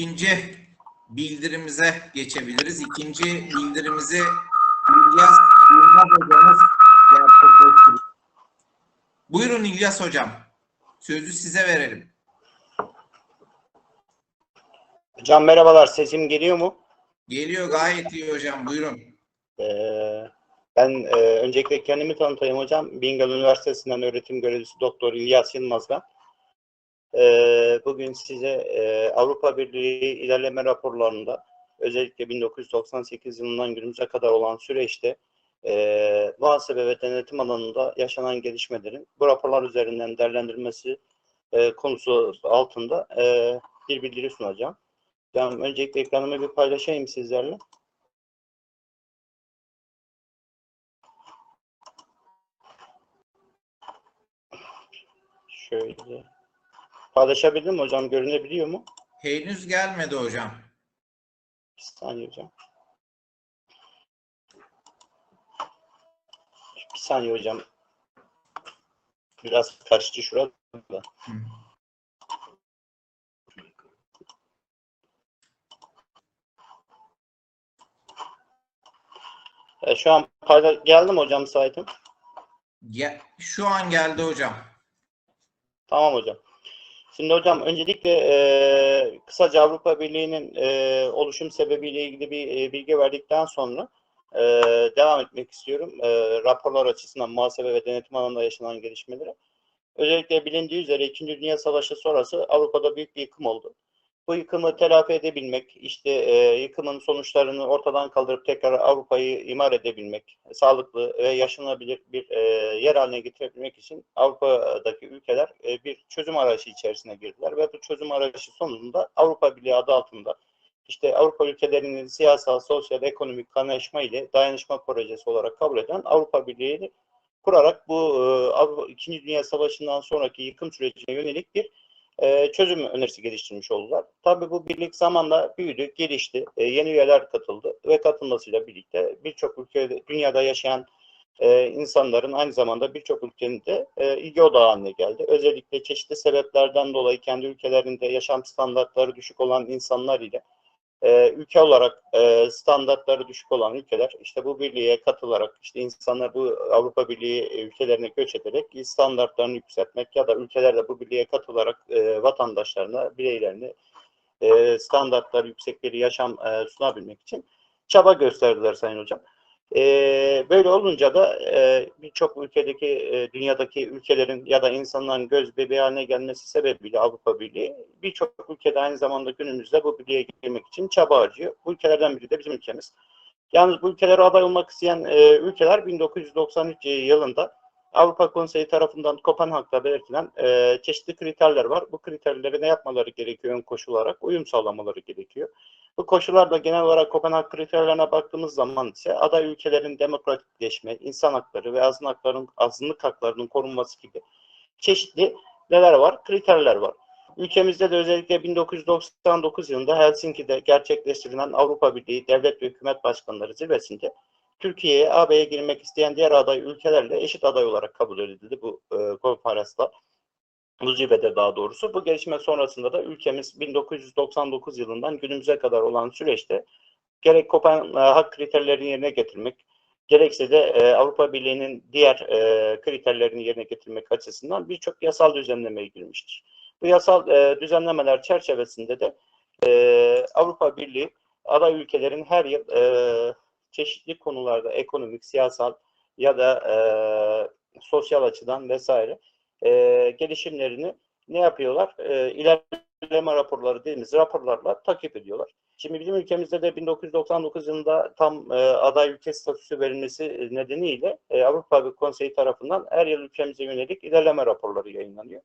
ikinci bildirimize geçebiliriz. İkinci bildirimizi İlyas Yılmaz hocamız gerçekleştirecek. Buyurun İlyas hocam. Sözü size verelim. Hocam merhabalar, sesim geliyor mu? Geliyor gayet iyi hocam. Buyurun. Ee, ben e, öncelikle kendimi tanıtayım hocam. Bingöl Üniversitesi'nden öğretim görevlisi Doktor İlyas Yılmaz ben. Ee, bugün size e, Avrupa Birliği ilerleme raporlarında özellikle 1998 yılından günümüze kadar olan süreçte e, muhasebe ve denetim alanında yaşanan gelişmelerin bu raporlar üzerinden değerlendirilmesi e, konusu altında bir bildiri sunacağım. Ben öncelikle ekranımı bir paylaşayım sizlerle. Şöyle. Paylaşabildim mi hocam? Görünebiliyor mu? Henüz gelmedi hocam. Bir saniye hocam. Bir saniye hocam. Biraz karıştı şurada. Hı. E, şu an payla geldi mi hocam saydım? Ge- Şu an geldi hocam. Tamam hocam. Şimdi hocam öncelikle e, kısaca Avrupa Birliği'nin e, oluşum sebebiyle ilgili bir e, bilgi verdikten sonra e, devam etmek istiyorum. E, raporlar açısından muhasebe ve denetim alanında yaşanan gelişmeleri. Özellikle bilindiği üzere 2. Dünya Savaşı sonrası Avrupa'da büyük bir yıkım oldu. Bu yıkımı telafi edebilmek, işte e, yıkımın sonuçlarını ortadan kaldırıp tekrar Avrupa'yı imar edebilmek, sağlıklı ve yaşanabilir bir e, yer haline getirebilmek için Avrupa'daki ülkeler e, bir çözüm arayışı içerisine girdiler ve bu çözüm arayışı sonunda Avrupa Birliği adı altında işte Avrupa ülkelerinin siyasal, sosyal, ekonomik kaynaşma ile dayanışma projesi olarak kabul eden Avrupa Birliği'ni kurarak bu e, Avrupa- İkinci Dünya Savaşı'ndan sonraki yıkım sürecine yönelik bir e, çözüm önerisi geliştirmiş oldular. Tabii bu birlik zamanla büyüdü, gelişti. E, yeni üyeler katıldı ve katılmasıyla birlikte birçok ülkede, dünyada yaşayan e, insanların aynı zamanda birçok ülkenin de e, ilgi odağı haline geldi. Özellikle çeşitli sebeplerden dolayı kendi ülkelerinde yaşam standartları düşük olan insanlar ile e, ülke olarak e, standartları düşük olan ülkeler işte bu birliğe katılarak işte insanlar bu Avrupa Birliği ülkelerine göç ederek standartlarını yükseltmek ya da ülkelerde bu birliğe katılarak e, vatandaşlarına, bireylerini e, standartları yüksek yaşam e, sunabilmek için çaba gösterdiler Sayın Hocam. E, böyle olunca da e, birçok ülkedeki, e, dünyadaki ülkelerin ya da insanların göz bebeği haline gelmesi sebebiyle Avrupa Birliği birçok ülkede aynı zamanda günümüzde bu birliğe girmek için çaba harcıyor. Bu ülkelerden biri de bizim ülkemiz. Yalnız bu ülkelere aday olmak isteyen e, ülkeler 1993 yılında Avrupa Konseyi tarafından Kopenhag'da belirtilen e, çeşitli kriterler var. Bu kriterlere ne yapmaları gerekiyor ön koşul olarak? Uyum sağlamaları gerekiyor. Bu koşullarda genel olarak Kopenhag kriterlerine baktığımız zaman ise aday ülkelerin demokratikleşme, insan hakları ve azınlık haklarının, azınlık haklarının korunması gibi çeşitli neler var? Kriterler var. Ülkemizde de özellikle 1999 yılında Helsinki'de gerçekleştirilen Avrupa Birliği Devlet ve Hükümet Başkanları zirvesinde Türkiye'ye AB'ye girmek isteyen diğer aday ülkelerle eşit aday olarak kabul edildi bu e, konferansla. Bu zirvede daha doğrusu. Bu gelişme sonrasında da ülkemiz 1999 yılından günümüze kadar olan süreçte gerek Kopenhag kriterlerini yerine getirmek, gerekse de e, Avrupa Birliği'nin diğer e, kriterlerini yerine getirmek açısından birçok yasal düzenlemeye girmiştir. Bu yasal e, düzenlemeler çerçevesinde de e, Avrupa Birliği aday ülkelerin her yıl e, çeşitli konularda ekonomik, siyasal ya da e, sosyal açıdan vesaire e, gelişimlerini ne yapıyorlar? E, ilerleme raporları dediğimiz raporlarla takip ediyorlar. Şimdi bizim ülkemizde de 1999 yılında tam e, aday ülke statüsü verilmesi nedeniyle e, Avrupa Konseyi tarafından her yıl ülkemize yönelik ilerleme raporları yayınlanıyor.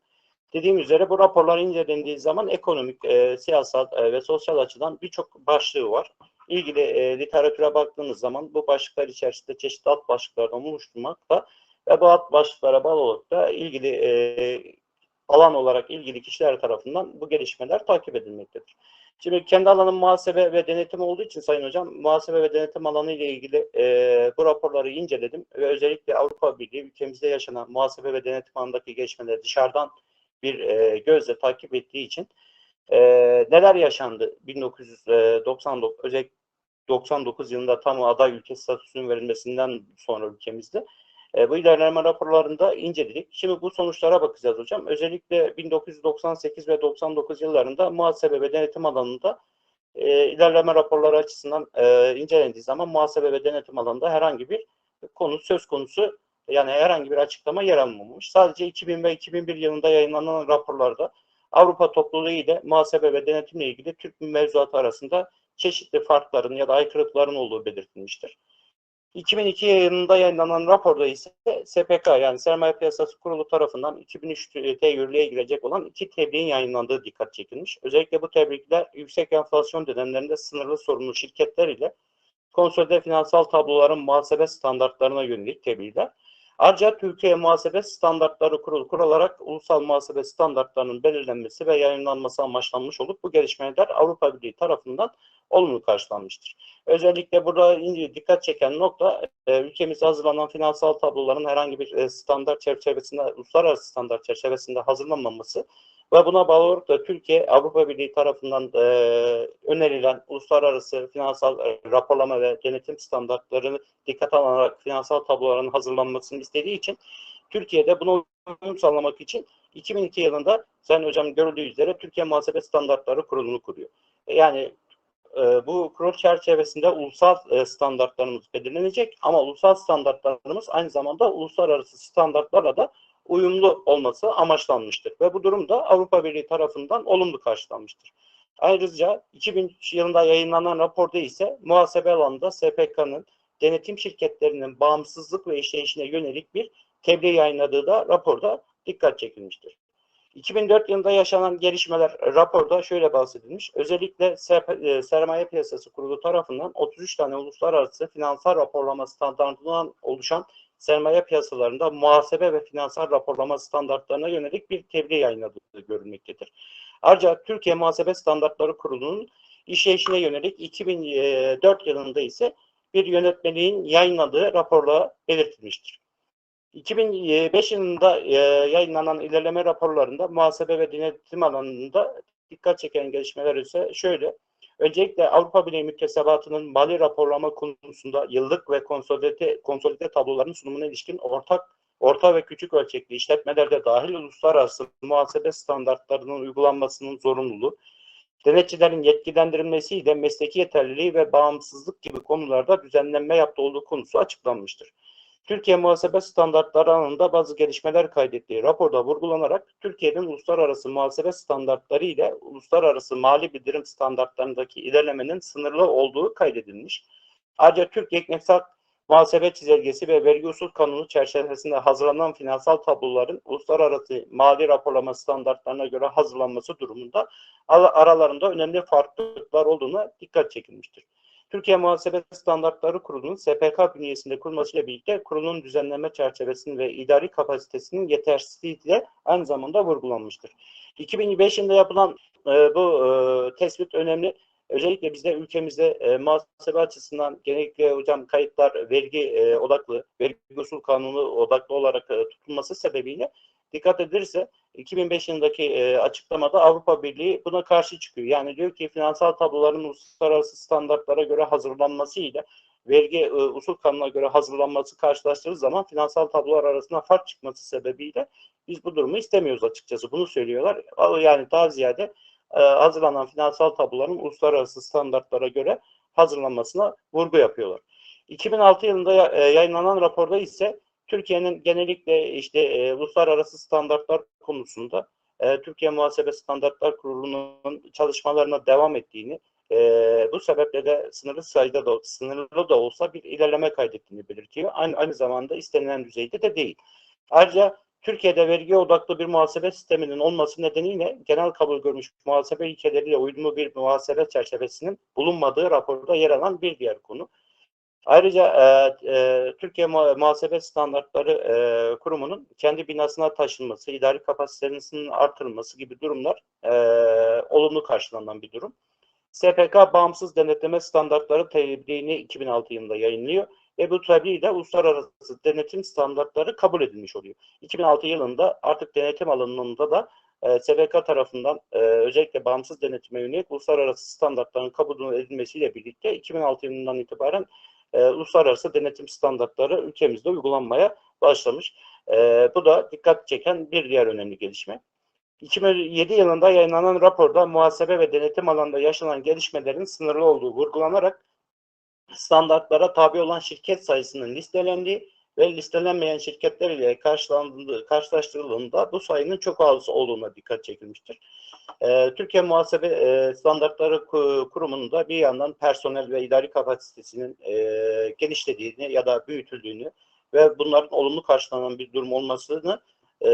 Dediğim üzere bu raporlar incelendiği zaman ekonomik, e, siyasal e, ve sosyal açıdan birçok başlığı var. İlgili e, literatüre baktığınız zaman bu başlıklar içerisinde çeşitli alt başlıklardan oluşturmakta ve bu alt başlıklara bağlı olarak da ilgili e, alan olarak ilgili kişiler tarafından bu gelişmeler takip edilmektedir. Şimdi kendi alanım muhasebe ve denetim olduğu için Sayın Hocam, muhasebe ve denetim alanı ile ilgili e, bu raporları inceledim ve özellikle Avrupa Birliği ülkemizde yaşanan muhasebe ve denetim alanındaki gelişmeleri dışarıdan bir e, gözle takip ettiği için E, neler yaşandı 1999 özellikle 99 yılında tam aday ülke statüsünün verilmesinden sonra ülkemizde e, bu ilerleme raporlarında inceledik. Şimdi bu sonuçlara bakacağız hocam. Özellikle 1998 ve 99 yıllarında muhasebe ve denetim alanında e, ilerleme raporları açısından e, incelendiği zaman muhasebe ve denetim alanında herhangi bir konu söz konusu yani herhangi bir açıklama yer almamış. Sadece 2000 ve 2001 yılında yayınlanan raporlarda Avrupa topluluğu ile muhasebe ve denetimle ilgili Türk mevzuatı arasında çeşitli farkların ya da aykırılıkların olduğu belirtilmiştir. 2002 yılında yayınlanan raporda ise SPK yani Sermaye Piyasası Kurulu tarafından 2003'te yürürlüğe girecek olan iki tebliğin yayınlandığı dikkat çekilmiş. Özellikle bu tebrikler yüksek enflasyon dönemlerinde sınırlı sorumlu şirketler ile konsolide finansal tabloların muhasebe standartlarına yönelik tebliğler. Ayrıca Türkiye Muhasebe Standartları Kurulu kurularak ulusal muhasebe standartlarının belirlenmesi ve yayınlanması amaçlanmış olup bu gelişmeler Avrupa Birliği tarafından olumlu karşılanmıştır. Özellikle burada dikkat çeken nokta e, ülkemizde hazırlanan finansal tabloların herhangi bir e, standart çerçevesinde, uluslararası standart çerçevesinde hazırlanmaması ve buna bağlı olarak da Türkiye Avrupa Birliği tarafından e, önerilen uluslararası finansal e, raporlama ve denetim standartlarını dikkat alınarak finansal tabloların hazırlanmasını istediği için Türkiye'de buna uyum sağlamak için 2002 yılında Sayın Hocam görüldüğü üzere Türkiye Muhasebe Standartları Kurulu'nu kuruyor. Yani e, bu kurul çerçevesinde ulusal e, standartlarımız belirlenecek ama ulusal standartlarımız aynı zamanda uluslararası standartlarla da uyumlu olması amaçlanmıştır. Ve bu durum da Avrupa Birliği tarafından olumlu karşılanmıştır. Ayrıca 2003 yılında yayınlanan raporda ise muhasebe alanında SPK'nın denetim şirketlerinin bağımsızlık ve işleyişine yönelik bir tebliğ yayınladığı da raporda dikkat çekilmiştir. 2004 yılında yaşanan gelişmeler raporda şöyle bahsedilmiş. Özellikle e, Sermaye Piyasası Kurulu tarafından 33 tane uluslararası finansal raporlama standartından oluşan sermaye piyasalarında muhasebe ve finansal raporlama standartlarına yönelik bir tebliğ yayınladığı görülmektedir. Ayrıca Türkiye Muhasebe Standartları Kurulu'nun işleyişine yönelik 2004 yılında ise bir yönetmeliğin yayınladığı raporla belirtilmiştir. 2005 yılında e, yayınlanan ilerleme raporlarında muhasebe ve denetim alanında dikkat çeken gelişmeler ise şöyle. Öncelikle Avrupa Birliği müktesebatının mali raporlama konusunda yıllık ve konsolide, konsolide tabloların sunumuna ilişkin ortak orta ve küçük ölçekli işletmelerde dahil uluslararası muhasebe standartlarının uygulanmasının zorunluluğu, denetçilerin yetkilendirilmesiyle mesleki yeterliliği ve bağımsızlık gibi konularda düzenlenme yaptığı olduğu konusu açıklanmıştır. Türkiye muhasebe standartları alanında bazı gelişmeler kaydettiği raporda vurgulanarak Türkiye'nin uluslararası muhasebe standartları ile uluslararası mali bildirim standartlarındaki ilerlemenin sınırlı olduğu kaydedilmiş. Ayrıca Türk Yekneksel Muhasebe Çizelgesi ve Vergi Usul Kanunu çerçevesinde hazırlanan finansal tabloların uluslararası mali raporlama standartlarına göre hazırlanması durumunda aralarında önemli farklılıklar olduğuna dikkat çekilmiştir. Türkiye Muhasebe Standartları Kurulu'nun SPK bünyesinde kurulmasıyla birlikte kurulun düzenleme çerçevesinin ve idari kapasitesinin yetersizliği de aynı zamanda vurgulanmıştır. 2005 yılında yapılan e, bu e, tespit önemli. Özellikle bizde ülkemizde e, muhasebe açısından genellikle hocam kayıtlar vergi e, odaklı, vergi usul kanunu odaklı olarak e, tutulması sebebiyle dikkat edilirse 2005 yılındaki e, açıklamada Avrupa Birliği buna karşı çıkıyor. Yani diyor ki finansal tabloların uluslararası standartlara göre hazırlanması ile vergi e, usul kanuna göre hazırlanması karşılaştırıldığı zaman finansal tablolar arasında fark çıkması sebebiyle biz bu durumu istemiyoruz açıkçası. Bunu söylüyorlar. Yani daha ziyade e, hazırlanan finansal tabloların uluslararası standartlara göre hazırlanmasına vurgu yapıyorlar. 2006 yılında e, yayınlanan raporda ise Türkiye'nin genellikle işte e, uluslararası standartlar konusunda e, Türkiye Muhasebe Standartlar Kurulu'nun çalışmalarına devam ettiğini, e, bu sebeple de sınırlı sayıda da sınırlı da olsa bir ilerleme kaydettiğini belirtiyor. Aynı, aynı zamanda istenilen düzeyde de değil. Ayrıca Türkiye'de vergi odaklı bir muhasebe sisteminin olması nedeniyle genel kabul görmüş muhasebe ilkeleriyle uyumlu bir muhasebe çerçevesinin bulunmadığı raporda yer alan bir diğer konu. Ayrıca e, e, Türkiye Muhasebe Standartları e, Kurumu'nun kendi binasına taşınması, idari kapasitesinin artırılması gibi durumlar e, olumlu karşılanan bir durum. SPK bağımsız denetleme standartları tebliğini 2006 yılında yayınlıyor ve bu tebliğ uluslararası denetim standartları kabul edilmiş oluyor. 2006 yılında artık denetim alanında da e, SBK tarafından e, özellikle bağımsız denetime yönelik uluslararası standartların kabul edilmesiyle birlikte 2006 yılından itibaren e, uluslararası denetim standartları ülkemizde uygulanmaya başlamış. E, bu da dikkat çeken bir diğer önemli gelişme. 2007 yılında yayınlanan raporda muhasebe ve denetim alanında yaşanan gelişmelerin sınırlı olduğu vurgulanarak standartlara tabi olan şirket sayısının listelendiği ve listelenmeyen şirketler ile karşılaştırıldığında bu sayının çok az olduğuna dikkat çekilmiştir. Ee, Türkiye Muhasebe e, Standartları Ku- Kurumu'nun da bir yandan personel ve idari kapasitesinin e, genişlediğini ya da büyütüldüğünü ve bunların olumlu karşılanan bir durum olmasını e,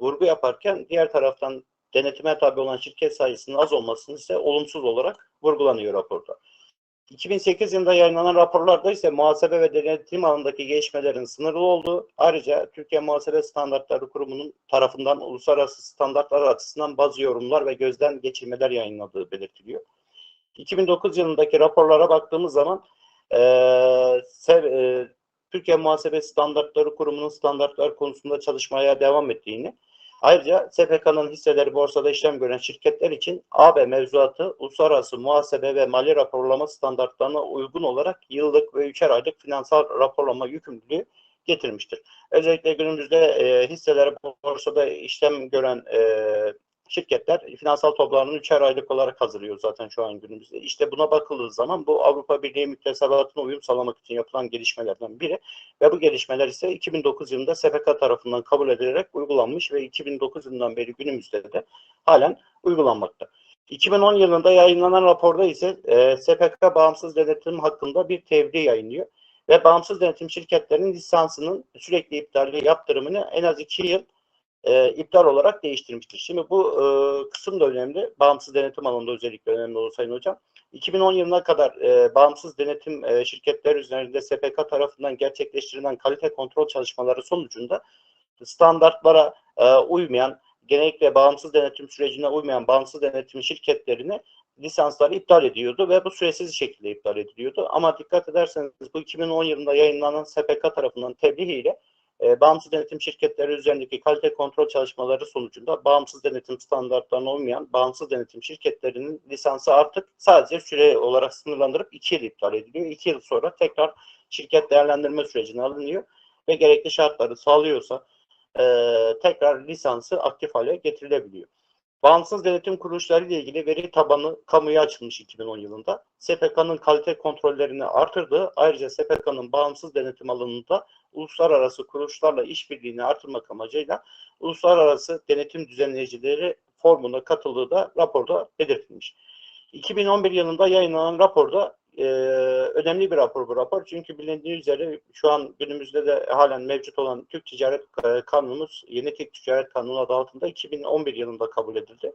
vurgu yaparken diğer taraftan denetime tabi olan şirket sayısının az olmasını ise olumsuz olarak vurgulanıyor raporda. 2008 yılında yayınlanan raporlarda ise muhasebe ve denetim alanındaki gelişmelerin sınırlı olduğu, ayrıca Türkiye Muhasebe Standartları Kurumu'nun tarafından uluslararası standartlar açısından bazı yorumlar ve gözden geçirmeler yayınladığı belirtiliyor. 2009 yılındaki raporlara baktığımız zaman eee, sev- eee, Türkiye Muhasebe Standartları Kurumu'nun standartlar konusunda çalışmaya devam ettiğini, Ayrıca SPK'nın hisseleri borsada işlem gören şirketler için AB mevzuatı uluslararası muhasebe ve mali raporlama standartlarına uygun olarak yıllık ve üçer aylık finansal raporlama yükümlülüğü getirmiştir. Özellikle günümüzde e, hisseleri borsada işlem gören e, şirketler finansal toplarını üçer aylık olarak hazırlıyor zaten şu an günümüzde. İşte buna bakıldığı zaman bu Avrupa Birliği müktesebatına uyum sağlamak için yapılan gelişmelerden biri. Ve bu gelişmeler ise 2009 yılında SPK tarafından kabul edilerek uygulanmış ve 2009 yılından beri günümüzde de halen uygulanmakta. 2010 yılında yayınlanan raporda ise e, SPK bağımsız denetim hakkında bir tebliğ yayınlıyor ve bağımsız denetim şirketlerinin lisansının sürekli iptali yaptırımını en az 2 yıl e, iptal olarak değiştirmiştir. Şimdi bu e, kısım da önemli. Bağımsız denetim alanında özellikle önemli olur Sayın Hocam. 2010 yılına kadar e, bağımsız denetim e, şirketler üzerinde SPK tarafından gerçekleştirilen kalite kontrol çalışmaları sonucunda standartlara e, uymayan, genellikle bağımsız denetim sürecine uymayan bağımsız denetim şirketlerini lisansları iptal ediyordu ve bu süresiz şekilde iptal ediliyordu. Ama dikkat ederseniz bu 2010 yılında yayınlanan SPK tarafından tebliğ ile e, bağımsız denetim şirketleri üzerindeki kalite kontrol çalışmaları sonucunda bağımsız denetim standartlarına uymayan bağımsız denetim şirketlerinin lisansı artık sadece süre olarak sınırlandırıp 2 yıl iptal ediliyor. 2 yıl sonra tekrar şirket değerlendirme sürecine alınıyor ve gerekli şartları sağlıyorsa e, tekrar lisansı aktif hale getirilebiliyor. Bağımsız denetim kuruluşları ile ilgili veri tabanı kamuya açılmış 2010 yılında. SPK'nın kalite kontrollerini artırdığı, ayrıca SPK'nın bağımsız denetim alanında uluslararası kuruluşlarla işbirliğini artırmak amacıyla uluslararası denetim düzenleyicileri formuna katıldığı da raporda belirtilmiş. 2011 yılında yayınlanan raporda e, önemli bir rapor bu rapor. Çünkü bilindiği üzere şu an günümüzde de halen mevcut olan Türk Ticaret e, Kanunumuz yeni Türk Ticaret Kanunu adı altında 2011 yılında kabul edildi.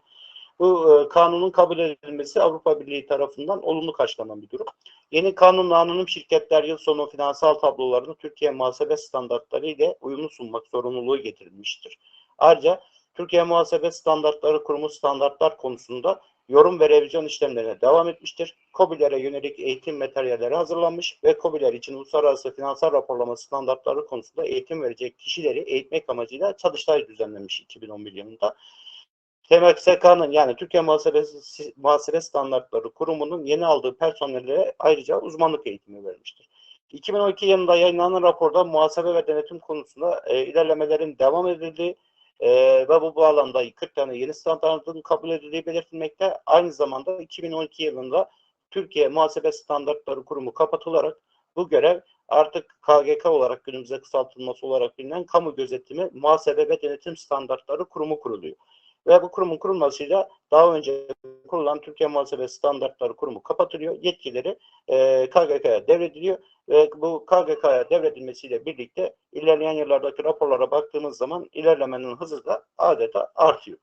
Bu e, kanunun kabul edilmesi Avrupa Birliği tarafından olumlu karşılanan bir durum. Yeni kanunla anonim şirketler yıl sonu finansal tablolarını Türkiye muhasebe standartları ile uyumlu sunmak zorunluluğu getirilmiştir. Ayrıca Türkiye Muhasebe Standartları Kurumu standartlar konusunda yorum ve revizyon işlemlerine devam etmiştir. KOBİ'lere yönelik eğitim materyalleri hazırlanmış ve KOBİ'ler için uluslararası finansal raporlama standartları konusunda eğitim verecek kişileri eğitmek amacıyla çalıştay düzenlenmiş 2011 yılında. TMSK'nın yani Türkiye Muhasebe, Muhasebe Standartları Kurumu'nun yeni aldığı personellere ayrıca uzmanlık eğitimi vermiştir. 2012 yılında yayınlanan raporda muhasebe ve denetim konusunda e, ilerlemelerin devam edildiği e, ve bu bağlamda 40 tane yeni standartın kabul edildiği belirtilmekte. Aynı zamanda 2012 yılında Türkiye Muhasebe Standartları Kurumu kapatılarak bu görev artık KGK olarak günümüze kısaltılması olarak bilinen Kamu Gözetimi Muhasebe ve Denetim Standartları Kurumu kuruluyor. Ve bu kurumun kurulmasıyla daha önce kurulan Türkiye Muhasebe Standartları Kurumu kapatılıyor. Yetkileri e, KGK'ya devrediliyor ve bu KGK'ya devredilmesiyle birlikte ilerleyen yıllardaki raporlara baktığımız zaman ilerlemenin hızı da adeta artıyor.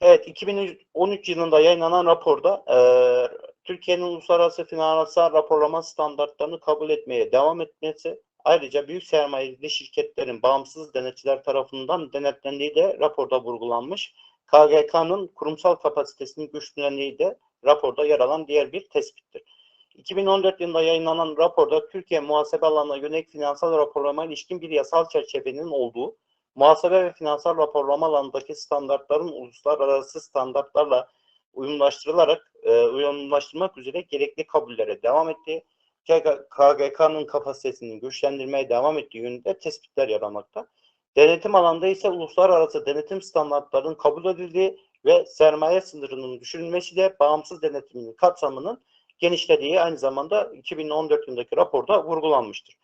Evet, 2013 yılında yayınlanan raporda e, Türkiye'nin uluslararası finansal raporlama standartlarını kabul etmeye devam etmesi, ayrıca büyük sermayeli şirketlerin bağımsız denetçiler tarafından denetlendiği de raporda vurgulanmış. KGK'nın kurumsal kapasitesinin güçlendiği de raporda yer alan diğer bir tespittir. 2014 yılında yayınlanan raporda Türkiye muhasebe alanına yönelik finansal raporlama ilişkin bir yasal çerçevenin olduğu muhasebe ve finansal raporlama alanındaki standartların uluslararası standartlarla uyumlaştırılarak e, uyumlaştırmak üzere gerekli kabullere devam etti. KGK'nın kapasitesini güçlendirmeye devam ettiği yönünde tespitler yer almakta. Denetim alanında ise uluslararası denetim standartlarının kabul edildiği ve sermaye sınırının düşürülmesiyle bağımsız denetimin kapsamının genişlediği aynı zamanda 2014 yılındaki raporda vurgulanmıştır.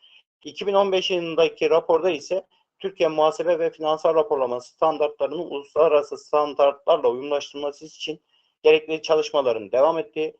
2015 yılındaki raporda ise Türkiye muhasebe ve finansal raporlama standartlarının uluslararası standartlarla uyumlaştırılması için gerekli çalışmaların devam ettiği,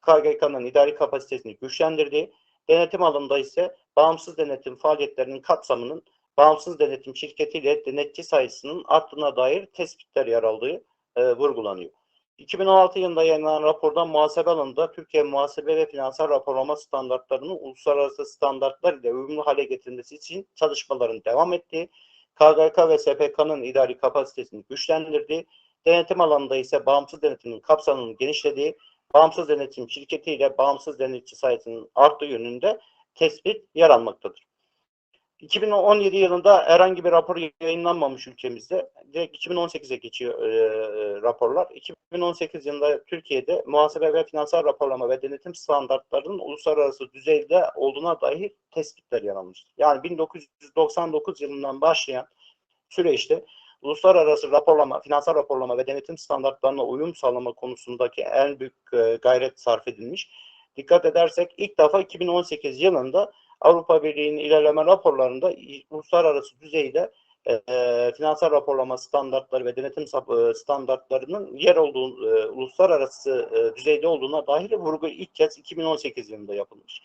KGK'nın idari kapasitesini güçlendirdiği, denetim alanında ise bağımsız denetim faaliyetlerinin kapsamının bağımsız denetim şirketiyle denetçi sayısının arttığına dair tespitler yer aldığı e, vurgulanıyor. 2016 yılında yayınlanan raporda muhasebe alanında Türkiye muhasebe ve finansal raporlama standartlarının uluslararası standartlar ile uyumlu hale getirilmesi için çalışmaların devam ettiği, KGK ve SPK'nın idari kapasitesini güçlendirdiği, denetim alanında ise bağımsız denetimin kapsamının genişlediği, bağımsız denetim şirketiyle bağımsız denetçi sayısının arttığı yönünde tespit yer almaktadır. 2017 yılında herhangi bir rapor yayınlanmamış ülkemizde. Direkt 2018'e geçiyor e, raporlar. 2018 yılında Türkiye'de muhasebe ve finansal raporlama ve denetim standartlarının uluslararası düzeyde olduğuna dair tespitler yer almıştır. Yani 1999 yılından başlayan süreçte uluslararası raporlama, finansal raporlama ve denetim standartlarına uyum sağlama konusundaki en büyük e, gayret sarf edilmiş. Dikkat edersek ilk defa 2018 yılında Avrupa Birliği'nin ilerleme raporlarında uluslararası düzeyde e, finansal raporlama standartları ve denetim e, standartlarının yer olduğu e, uluslararası e, düzeyde olduğuna dair vurgu ilk kez 2018 yılında yapılmış.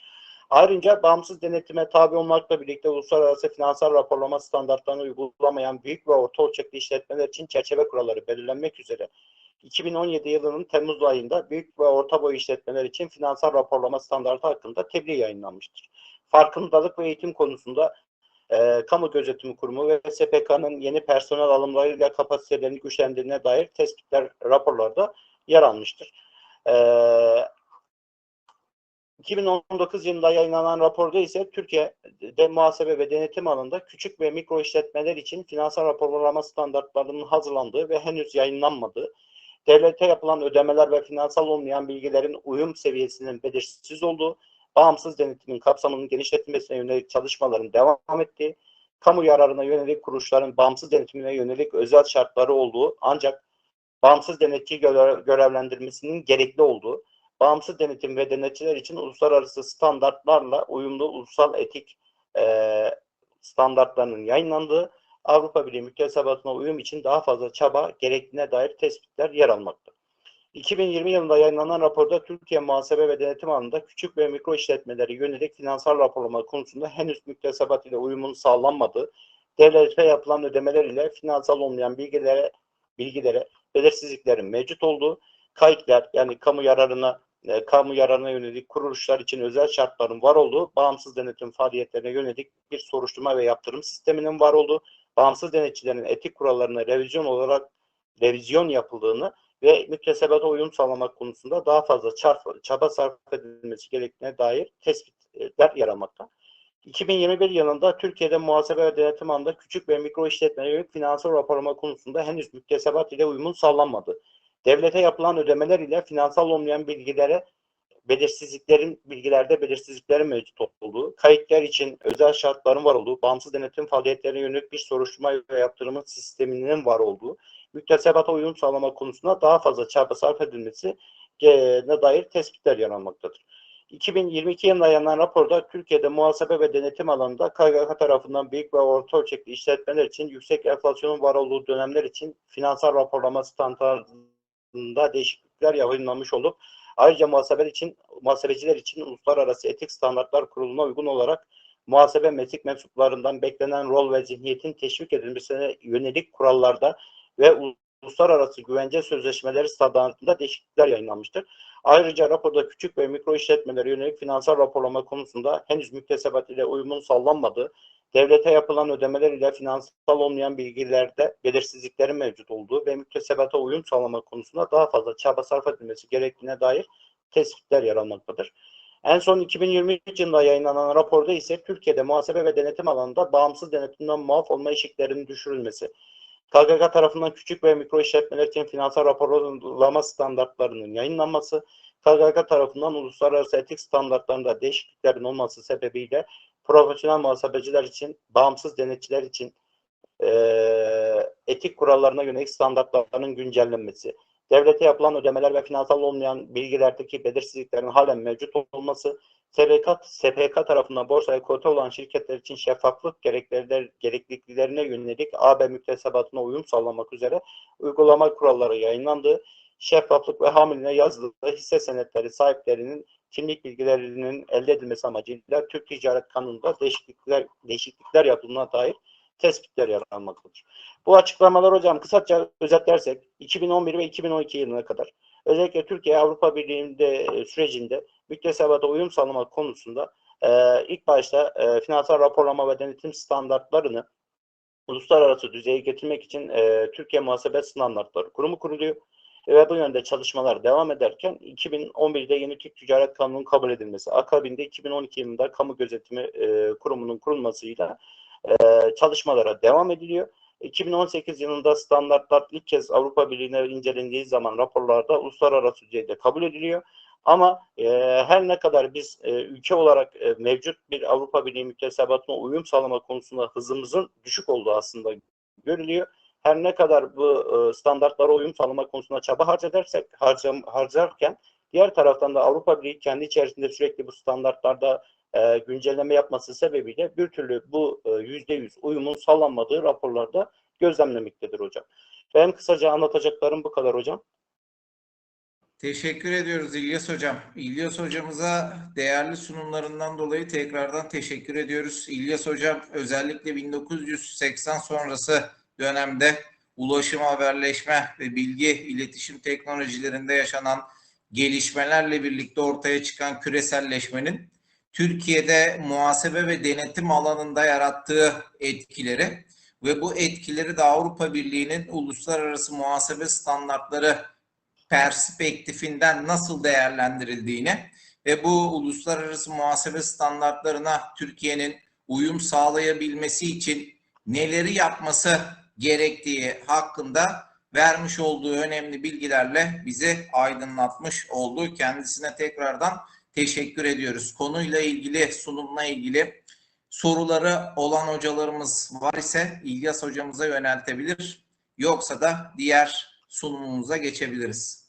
Ayrıca bağımsız denetime tabi olmakla birlikte uluslararası finansal raporlama standartlarını uygulamayan büyük ve orta ölçekli işletmeler için çerçeve kuralları belirlenmek üzere 2017 yılının Temmuz ayında büyük ve orta boy işletmeler için finansal raporlama standartı hakkında tebliğ yayınlanmıştır farkındalık ve eğitim konusunda e, Kamu Gözetimi Kurumu ve SPK'nın yeni personel alımlarıyla kapasitelerini güçlendirdiğine dair tespitler raporlarda yer almıştır. E, 2019 yılında yayınlanan raporda ise Türkiye'de muhasebe ve denetim alanında küçük ve mikro işletmeler için finansal raporlama standartlarının hazırlandığı ve henüz yayınlanmadığı, devlete yapılan ödemeler ve finansal olmayan bilgilerin uyum seviyesinin belirsiz olduğu, bağımsız denetimin kapsamının genişletilmesine yönelik çalışmaların devam ettiği, kamu yararına yönelik kuruluşların bağımsız denetimine yönelik özel şartları olduğu ancak bağımsız denetçi görev, görevlendirmesinin gerekli olduğu, bağımsız denetim ve denetçiler için uluslararası standartlarla uyumlu ulusal etik e, standartlarının yayınlandığı, Avrupa Birliği müktesebatına uyum için daha fazla çaba gerektiğine dair tespitler yer almakta. 2020 yılında yayınlanan raporda Türkiye muhasebe ve denetim alanında küçük ve mikro işletmeleri yönelik finansal raporlama konusunda henüz müktesebat ile uyumun sağlanmadığı, devlete yapılan ödemeler ile finansal olmayan bilgilere bilgilere belirsizliklerin mevcut olduğu, kayıtlar yani kamu yararına e, kamu yararına yönelik kuruluşlar için özel şartların var olduğu, bağımsız denetim faaliyetlerine yönelik bir soruşturma ve yaptırım sisteminin var olduğu, bağımsız denetçilerin etik kurallarına revizyon olarak revizyon yapıldığını ve müktesebata uyum sağlamak konusunda daha fazla çaba sarf edilmesi gerektiğine dair tespitler yer almakta. 2021 yılında Türkiye'de muhasebe ve denetim alanında küçük ve mikro işletmelere yönelik finansal raporlama konusunda henüz müktesebat ile uyumun sağlanmadı. Devlete yapılan ödemeler ile finansal olmayan bilgilere belirsizliklerin bilgilerde belirsizliklerin mevcut olduğu, kayıtlar için özel şartların var olduğu, bağımsız denetim faaliyetlerine yönelik bir soruşturma ve yaptırımın sisteminin var olduğu, müktesebata uyum sağlama konusunda daha fazla çaba sarf edilmesi ne dair tespitler yer almaktadır. 2022 yılında yayınlanan raporda Türkiye'de muhasebe ve denetim alanında KGK tarafından büyük ve orta ölçekli işletmeler için yüksek enflasyonun var olduğu dönemler için finansal raporlama standartında değişiklikler yayınlanmış olup ayrıca muhasebe için muhasebeciler için uluslararası etik standartlar kuruluna uygun olarak muhasebe meslek mensuplarından beklenen rol ve zihniyetin teşvik edilmesine yönelik kurallarda ve uluslararası güvence sözleşmeleri standartında değişiklikler yayınlanmıştır. Ayrıca raporda küçük ve mikro işletmelere yönelik finansal raporlama konusunda henüz müktesebat ile uyumun sağlanmadığı, devlete yapılan ödemeler ile finansal olmayan bilgilerde belirsizliklerin mevcut olduğu ve müktesebata uyum sağlama konusunda daha fazla çaba sarf edilmesi gerektiğine dair tespitler yer almaktadır. En son 2023 yılında yayınlanan raporda ise Türkiye'de muhasebe ve denetim alanında bağımsız denetimden muaf olma eşiklerinin düşürülmesi, KGK tarafından küçük ve mikro işletmeler için finansal raporlama standartlarının yayınlanması, KGK tarafından uluslararası etik standartlarında değişikliklerin olması sebebiyle profesyonel muhasebeciler için, bağımsız denetçiler için eee, etik kurallarına yönelik standartların güncellenmesi, devlete yapılan ödemeler ve finansal olmayan bilgilerdeki belirsizliklerin halen mevcut olması, SPK, SPK tarafından borsaya kote olan şirketler için şeffaflık gerekliliklerine yönelik AB müktesebatına uyum sağlamak üzere uygulama kuralları yayınlandı. Şeffaflık ve hamiline yazılı hisse senetleri sahiplerinin kimlik bilgilerinin elde edilmesi amacıyla Türk Ticaret Kanunu'nda değişiklikler, değişiklikler yapıldığına dair tespitler yer. Bu açıklamalar hocam kısaca özetlersek 2011 ve 2012 yılına kadar özellikle Türkiye Avrupa Birliği'nde e, sürecinde müktesebata uyum sağlamak konusunda e, ilk başta e, finansal raporlama ve denetim standartlarını uluslararası düzeye getirmek için e, Türkiye Muhasebe Standartları Kurumu kuruluyor ve bu yönde çalışmalar devam ederken 2011'de yeni Türk Ticaret Kanunu'nun kabul edilmesi, akabinde 2012 yılında Kamu Gözetimi e, Kurumu'nun kurulmasıyla e, çalışmalara devam ediliyor. 2018 yılında standartlar ilk kez Avrupa Birliği'ne incelendiği zaman raporlarda uluslararası düzeyde kabul ediliyor. Ama e, her ne kadar biz e, ülke olarak e, mevcut bir Avrupa Birliği müktesebatına uyum sağlama konusunda hızımızın düşük olduğu aslında görülüyor. Her ne kadar bu e, standartlara uyum sağlama konusunda çaba harcarsak, harcam, harcarken diğer taraftan da Avrupa Birliği kendi içerisinde sürekli bu standartlarda e, güncelleme yapması sebebiyle bir türlü bu e, yüzde yüz uyumun sağlanmadığı raporlarda gözlemlemektedir hocam. Benim kısaca anlatacaklarım bu kadar hocam. Teşekkür ediyoruz İlyas Hocam. İlyas Hocamıza değerli sunumlarından dolayı tekrardan teşekkür ediyoruz. İlyas Hocam özellikle 1980 sonrası dönemde ulaşım, haberleşme ve bilgi iletişim teknolojilerinde yaşanan gelişmelerle birlikte ortaya çıkan küreselleşmenin Türkiye'de muhasebe ve denetim alanında yarattığı etkileri ve bu etkileri de Avrupa Birliği'nin uluslararası muhasebe standartları perspektifinden nasıl değerlendirildiğini ve bu uluslararası muhasebe standartlarına Türkiye'nin uyum sağlayabilmesi için neleri yapması gerektiği hakkında vermiş olduğu önemli bilgilerle bizi aydınlatmış oldu. Kendisine tekrardan teşekkür ediyoruz. Konuyla ilgili, sunumla ilgili soruları olan hocalarımız var ise İlyas hocamıza yöneltebilir. Yoksa da diğer sunumumuza geçebiliriz.